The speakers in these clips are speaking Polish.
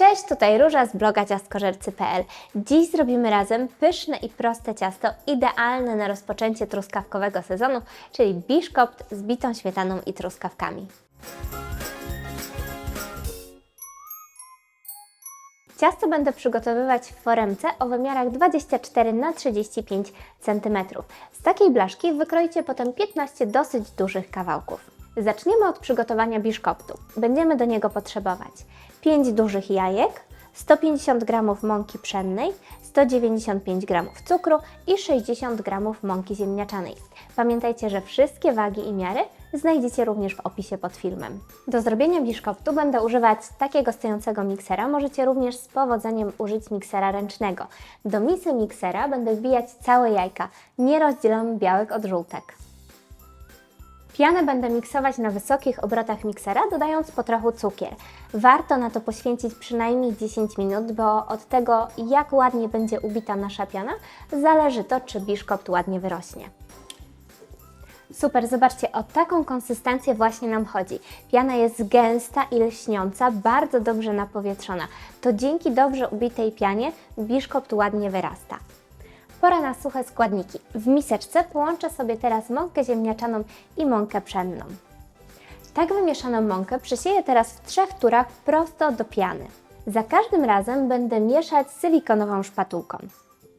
Cześć, tutaj Róża z bloga ciastkożercy.pl. Dziś zrobimy razem pyszne i proste ciasto, idealne na rozpoczęcie truskawkowego sezonu, czyli biszkopt z bitą śmietaną i truskawkami. Ciasto będę przygotowywać w foremce o wymiarach 24 na 35 cm. Z takiej blaszki wykroicie potem 15 dosyć dużych kawałków. Zaczniemy od przygotowania biszkoptu. Będziemy do niego potrzebować 5 dużych jajek, 150 g mąki pszennej, 195 g cukru i 60 g mąki ziemniaczanej. Pamiętajcie, że wszystkie wagi i miary znajdziecie również w opisie pod filmem. Do zrobienia biszkoptu będę używać takiego stojącego miksera. Możecie również z powodzeniem użyć miksera ręcznego. Do misy miksera będę wbijać całe jajka. Nie rozdzielam białek od żółtek. Pianę będę miksować na wysokich obrotach miksera, dodając po trochu cukier. Warto na to poświęcić przynajmniej 10 minut, bo od tego, jak ładnie będzie ubita nasza piana, zależy to, czy biszkopt ładnie wyrośnie. Super, zobaczcie, o taką konsystencję właśnie nam chodzi. Piana jest gęsta i lśniąca, bardzo dobrze napowietrzona. To dzięki dobrze ubitej pianie biszkopt ładnie wyrasta. Pora na suche składniki. W miseczce połączę sobie teraz mąkę ziemniaczaną i mąkę pszenną. Tak wymieszaną mąkę przesieję teraz w trzech turach prosto do piany. Za każdym razem będę mieszać silikonową szpatułką.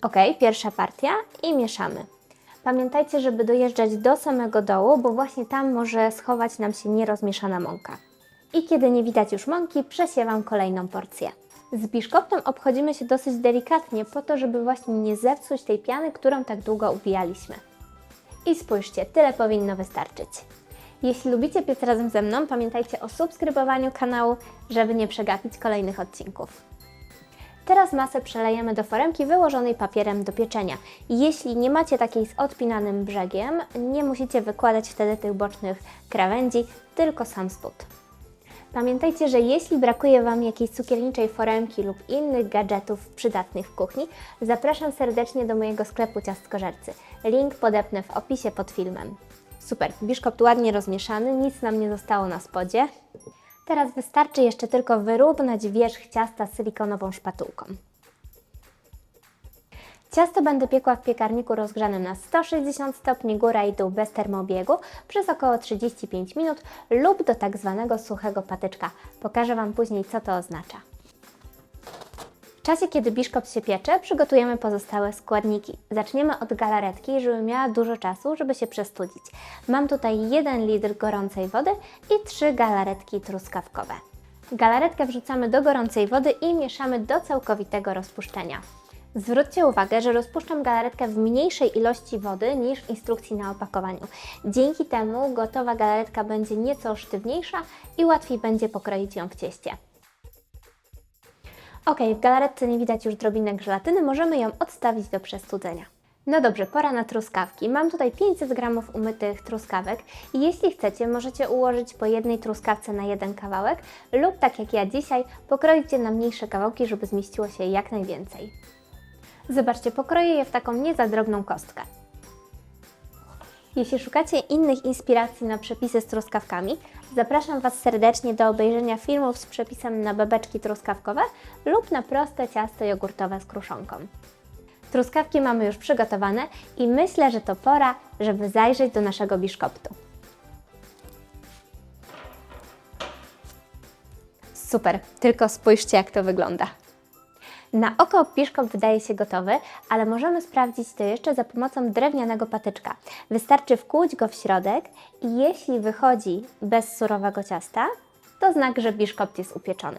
Ok, pierwsza partia i mieszamy. Pamiętajcie, żeby dojeżdżać do samego dołu, bo właśnie tam może schować nam się nierozmieszana mąka. I kiedy nie widać już mąki, przesiewam kolejną porcję. Z biszkoptem obchodzimy się dosyć delikatnie, po to, żeby właśnie nie zepsuć tej piany, którą tak długo ubijaliśmy. I spójrzcie, tyle powinno wystarczyć. Jeśli lubicie piec razem ze mną, pamiętajcie o subskrybowaniu kanału, żeby nie przegapić kolejnych odcinków. Teraz masę przelejemy do foremki wyłożonej papierem do pieczenia. Jeśli nie macie takiej z odpinanym brzegiem, nie musicie wykładać wtedy tych bocznych krawędzi, tylko sam spód. Pamiętajcie, że jeśli brakuje Wam jakiejś cukierniczej foremki lub innych gadżetów przydatnych w kuchni, zapraszam serdecznie do mojego sklepu ciastkożercy. Link podepnę w opisie pod filmem. Super, biszkopt ładnie rozmieszany, nic nam nie zostało na spodzie. Teraz wystarczy jeszcze tylko wyrównać wierzch ciasta silikonową szpatułką. Ciasto będę piekła w piekarniku rozgrzanym na 160 stopni góra i dół bez termobiegu przez około 35 minut lub do tak zwanego suchego patyczka. Pokażę Wam później, co to oznacza. W czasie, kiedy biszkopt się piecze, przygotujemy pozostałe składniki. Zaczniemy od galaretki, żeby miała dużo czasu, żeby się przestudzić. Mam tutaj 1 litr gorącej wody i 3 galaretki truskawkowe. Galaretkę wrzucamy do gorącej wody i mieszamy do całkowitego rozpuszczenia. Zwróćcie uwagę, że rozpuszczam galaretkę w mniejszej ilości wody niż w instrukcji na opakowaniu. Dzięki temu gotowa galaretka będzie nieco sztywniejsza i łatwiej będzie pokroić ją w cieście. Ok, w galaretce nie widać już drobinek żelatyny, możemy ją odstawić do przestudzenia. No dobrze, pora na truskawki. Mam tutaj 500 g umytych truskawek i jeśli chcecie, możecie ułożyć po jednej truskawce na jeden kawałek lub tak jak ja dzisiaj, pokroić je na mniejsze kawałki, żeby zmieściło się jak najwięcej. Zobaczcie, pokroję je w taką nie za drobną kostkę. Jeśli szukacie innych inspiracji na przepisy z truskawkami, zapraszam Was serdecznie do obejrzenia filmów z przepisem na babeczki truskawkowe lub na proste ciasto jogurtowe z kruszonką. Truskawki mamy już przygotowane i myślę, że to pora, żeby zajrzeć do naszego biszkoptu. Super, tylko spójrzcie jak to wygląda. Na oko piszkop wydaje się gotowy, ale możemy sprawdzić to jeszcze za pomocą drewnianego patyczka. Wystarczy wkłuć go w środek i jeśli wychodzi bez surowego ciasta, to znak, że biszkopt jest upieczony.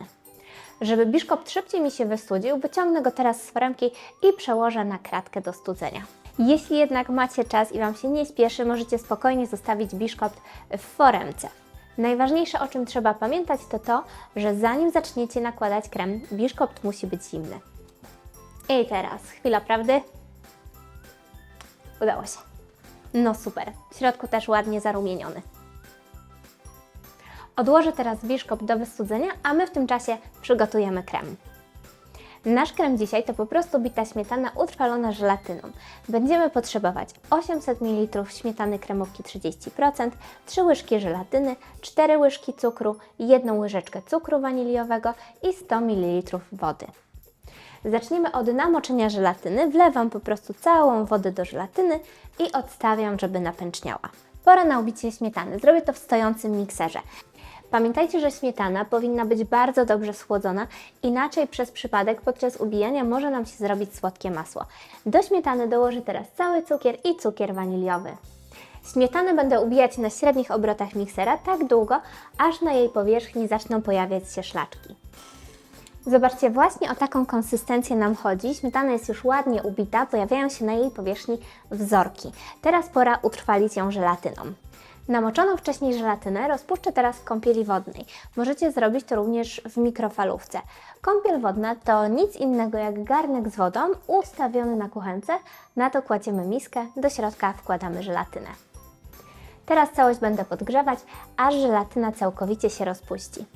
Żeby biszkopt szybciej mi się wystudził, wyciągnę go teraz z foremki i przełożę na kratkę do studzenia. Jeśli jednak macie czas i Wam się nie spieszy, możecie spokojnie zostawić biszkopt w foremce. Najważniejsze, o czym trzeba pamiętać, to to, że zanim zaczniecie nakładać krem, biszkopt musi być zimny. I teraz chwila prawdy. Udało się. No super. W środku też ładnie zarumieniony. Odłożę teraz biszkopt do wystudzenia, a my w tym czasie przygotujemy krem. Nasz krem dzisiaj to po prostu bita śmietana utrwalona żelatyną. Będziemy potrzebować 800 ml śmietany kremówki 30%, 3 łyżki żelatyny, 4 łyżki cukru, 1 łyżeczkę cukru waniliowego i 100 ml wody. Zaczniemy od namoczenia żelatyny. Wlewam po prostu całą wodę do żelatyny i odstawiam, żeby napęczniała. Pora na ubicie śmietany. Zrobię to w stojącym mikserze. Pamiętajcie, że śmietana powinna być bardzo dobrze schłodzona, inaczej przez przypadek podczas ubijania może nam się zrobić słodkie masło. Do śmietany dołożę teraz cały cukier i cukier waniliowy. Śmietanę będę ubijać na średnich obrotach miksera tak długo, aż na jej powierzchni zaczną pojawiać się szlaczki. Zobaczcie, właśnie o taką konsystencję nam chodzi. Śmietana jest już ładnie ubita, pojawiają się na jej powierzchni wzorki. Teraz pora utrwalić ją żelatyną. Namoczoną wcześniej żelatynę rozpuszczę teraz w kąpieli wodnej. Możecie zrobić to również w mikrofalówce. Kąpiel wodna to nic innego jak garnek z wodą ustawiony na kuchence. Na to kładziemy miskę, do środka wkładamy żelatynę. Teraz całość będę podgrzewać, aż żelatyna całkowicie się rozpuści.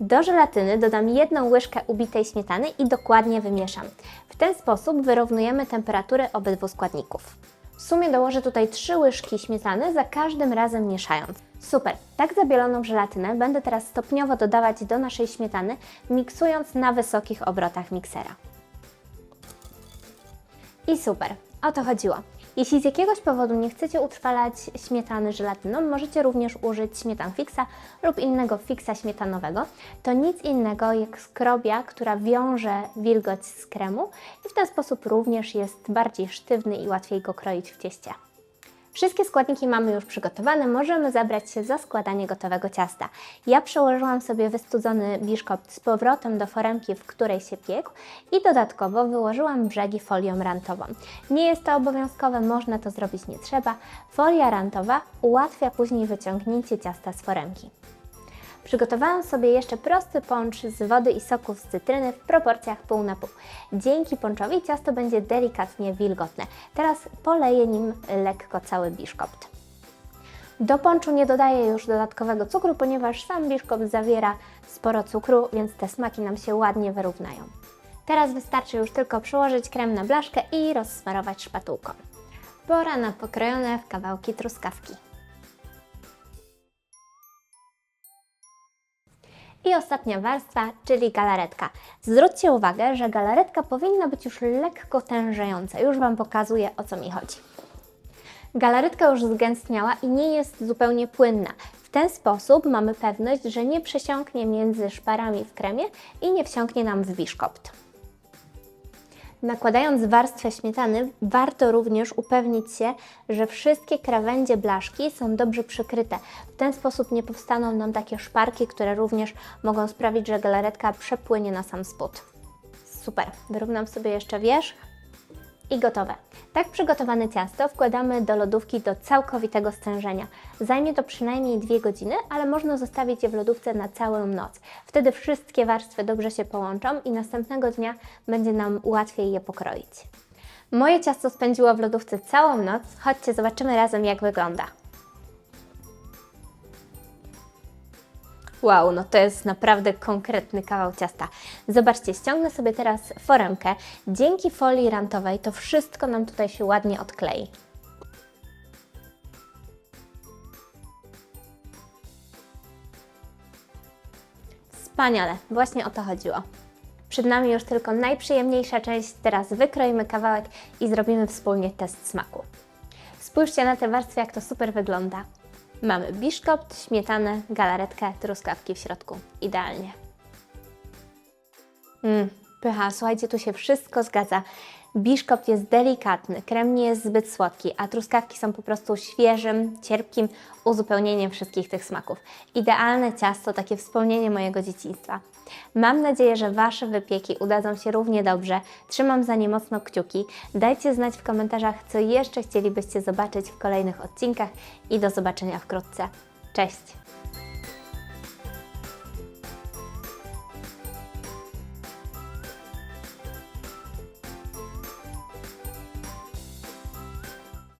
Do żelatyny dodam jedną łyżkę ubitej śmietany i dokładnie wymieszam. W ten sposób wyrównujemy temperaturę obydwu składników. W sumie dołożę tutaj 3 łyżki śmietany, za każdym razem mieszając. Super! Tak zabieloną żelatynę będę teraz stopniowo dodawać do naszej śmietany, miksując na wysokich obrotach miksera. I super, o to chodziło. Jeśli z jakiegoś powodu nie chcecie utrwalać śmietany żelatyną, możecie również użyć śmietan fixa lub innego fixa śmietanowego. To nic innego jak skrobia, która wiąże wilgoć z kremu i w ten sposób również jest bardziej sztywny i łatwiej go kroić w cieście. Wszystkie składniki mamy już przygotowane, możemy zabrać się za składanie gotowego ciasta. Ja przełożyłam sobie wystudzony biszkopt z powrotem do foremki, w której się piekł i dodatkowo wyłożyłam brzegi folią rantową. Nie jest to obowiązkowe, można to zrobić nie trzeba. Folia rantowa ułatwia później wyciągnięcie ciasta z foremki. Przygotowałam sobie jeszcze prosty poncz z wody i soków z cytryny w proporcjach pół na pół. Dzięki ponczowi ciasto będzie delikatnie wilgotne. Teraz poleję nim lekko cały biszkopt. Do ponczu nie dodaję już dodatkowego cukru, ponieważ sam biszkopt zawiera sporo cukru, więc te smaki nam się ładnie wyrównają. Teraz wystarczy już tylko przyłożyć krem na blaszkę i rozsmarować szpatułką. Pora na pokrojone w kawałki truskawki. I ostatnia warstwa, czyli galaretka. Zwróćcie uwagę, że galaretka powinna być już lekko tężejąca. Już Wam pokazuję, o co mi chodzi. Galaretka już zgęstniała i nie jest zupełnie płynna. W ten sposób mamy pewność, że nie przesiąknie między szparami w kremie i nie wsiąknie nam w biszkopt. Nakładając warstwę śmietany, warto również upewnić się, że wszystkie krawędzie blaszki są dobrze przykryte. W ten sposób nie powstaną nam takie szparki, które również mogą sprawić, że galaretka przepłynie na sam spód. Super, wyrównam sobie jeszcze wierzch i gotowe. Tak przygotowane ciasto wkładamy do lodówki do całkowitego stężenia. Zajmie to przynajmniej 2 godziny, ale można zostawić je w lodówce na całą noc. Wtedy wszystkie warstwy dobrze się połączą i następnego dnia będzie nam łatwiej je pokroić. Moje ciasto spędziło w lodówce całą noc. Chodźcie, zobaczymy razem jak wygląda. Wow, no to jest naprawdę konkretny kawał ciasta. Zobaczcie, ściągnę sobie teraz foremkę. Dzięki folii rantowej to wszystko nam tutaj się ładnie odklei. Wspaniale, właśnie o to chodziło. Przed nami już tylko najprzyjemniejsza część. Teraz wykroimy kawałek i zrobimy wspólnie test smaku. Spójrzcie na tę warstwę, jak to super wygląda. Mamy biszkopt, śmietanę, galaretkę, truskawki w środku. Idealnie. Mmm, pycha, słuchajcie, tu się wszystko zgadza. Biszkopt jest delikatny, krem nie jest zbyt słodki, a truskawki są po prostu świeżym, cierpkim uzupełnieniem wszystkich tych smaków. Idealne ciasto, takie wspomnienie mojego dzieciństwa. Mam nadzieję, że Wasze wypieki udadzą się równie dobrze. Trzymam za nie mocno kciuki. Dajcie znać w komentarzach, co jeszcze chcielibyście zobaczyć w kolejnych odcinkach i do zobaczenia wkrótce. Cześć!